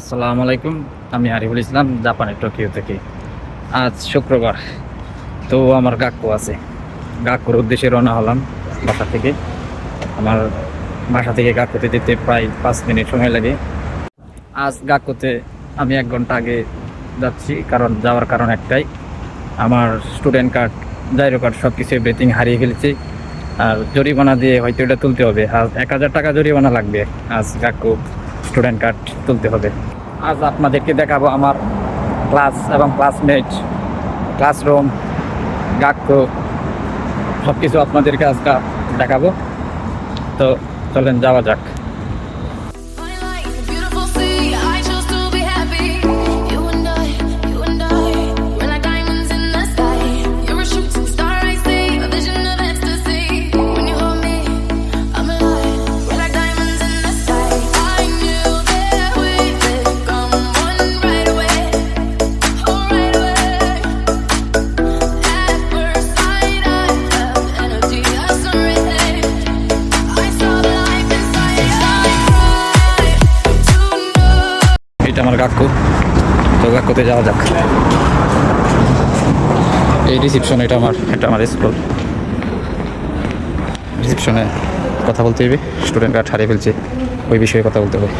আসসালামু আলাইকুম। আমি আরিফুল ইসলাম, জাপানের টোকিও থেকে। আজ শুক্রবার। তো আমার গাক্কু আছে। গাক্কুর উদ্দেশ্যে রওনা হলাম বাসা থেকে। আমার বাসা থেকে গাক্কুতে যেতে প্রায় পাঁচ মিনিট সময় লাগে। আজ গাক্কুতে আমি এক ঘণ্টা আগে যাচ্ছি, কারণ যাওয়ার কারণ একটাই। আমার স্টুডেন্ট কার্ড, জাইরো কার্ড সব কিছু এভরিথিং হারিয়ে ফেলেছি। আর জরিমানা দিয়ে হয়তো এটা তুলতে হবে। আর এক হাজার টাকা জরিমানা লাগবে আজ গাক্কু স্টুডেন্ট কার্ড তুলতে হবে। আজ আপনাদেরকে দেখাবো আমার ক্লাস এবং ক্লাসমেট ক্লাসরুম গাক্ষ সব কিছু আপনাদেরকে আজকে দেখাবো। তো চলেন যাওয়া যাক। কাকু তো কাকুতে যাওয়া যাক। এই রিসিপশন এটা আমার এটা আমার স্কুল রিসিপশনে কথা বলতে হবে স্টুডেন্ট কার্ড হারিয়ে ফেলছে, ওই বিষয়ে কথা বলতে হবে।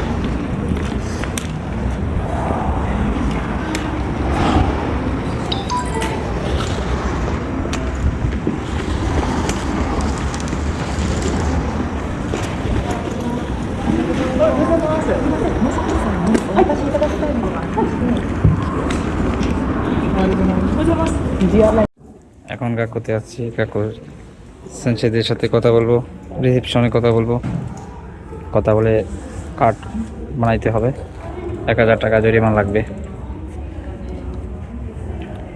এখন কাকুতে আছি কাকুর সেন্সেদের সাথে কথা বলব রিসেপশনে কথা বলব। কথা বলে কার্ড বানাইতে হবে। এক হাজার টাকা জরিমানা লাগবে।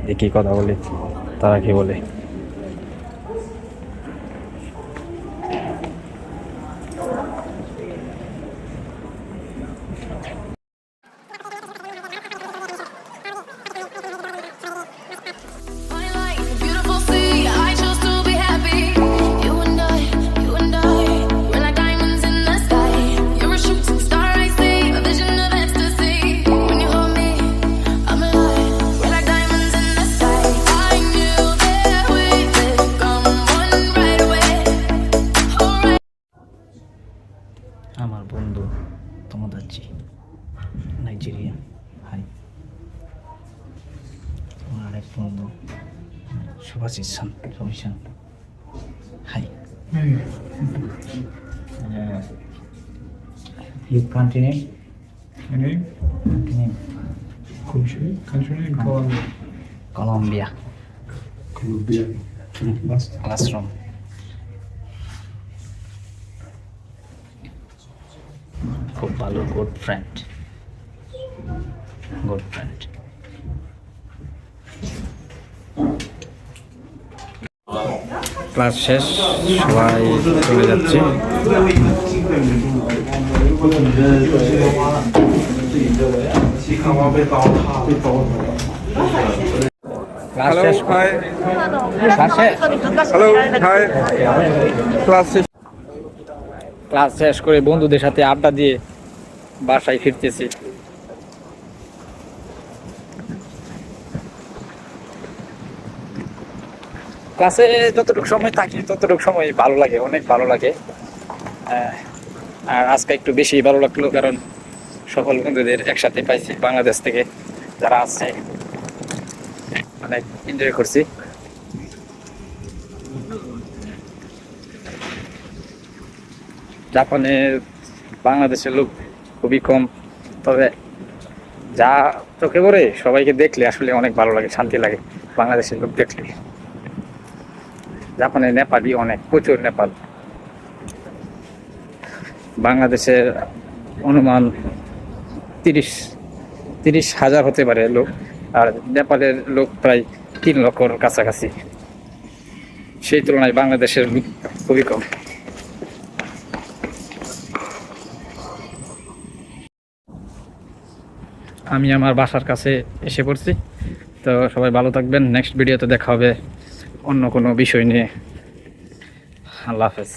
দেখি কথা বলি, তারা কি বলে। সুভাষিস সান সবিশান hi you continue My name? Continue Country? Country name? Colombia. Colombia. Last. Classroom খুব ভালো good friend good friend class শেষ সবাই চলে যাচ্ছে। ক্লাস শেষ। ক্লাস শেষ করে বন্ধুদের সাথে আড্ডা দিয়ে বাসায় ফিরতেছি। ক্লাসে যতটুকু সময় থাকি, ততটুকু সময় ভালো লাগে, অনেক ভালো লাগে। আর আজকে একটু বেশি ভালো লাগল কারণ সকল বন্ধুদের একসাথে পাইছি, বাংলাদেশ থেকে যারা আছে। অনেক এনজয় করছি। জাপানে বাংলাদেশের লোক খুবই কম, তবে যা চোখে পড়ে সবাইকে দেখলে আসলে অনেক ভালো লাগে, শান্তি লাগে, বাংলাদেশের লোক দেখলে। জাপানে নেপালি অনেক, প্রচুর নেপাল। বাংলাদেশের অনুমান তিরিশ তিরিশ হাজার হতে পারে লোক, আর নেপালের লোক প্রায় তিন লক্ষর কাছাকাছি। সেই তুলনায় বাংলাদেশের খুবই কম। আমি আমার বাসার কাছে এসে পড়ছি। তো সবাই ভালো থাকবেন। নেক্সট ভিডিওতে দেখা হবে। অন্য কোনো বিষয় নিয়ে। আল্লাহ হাফেজ।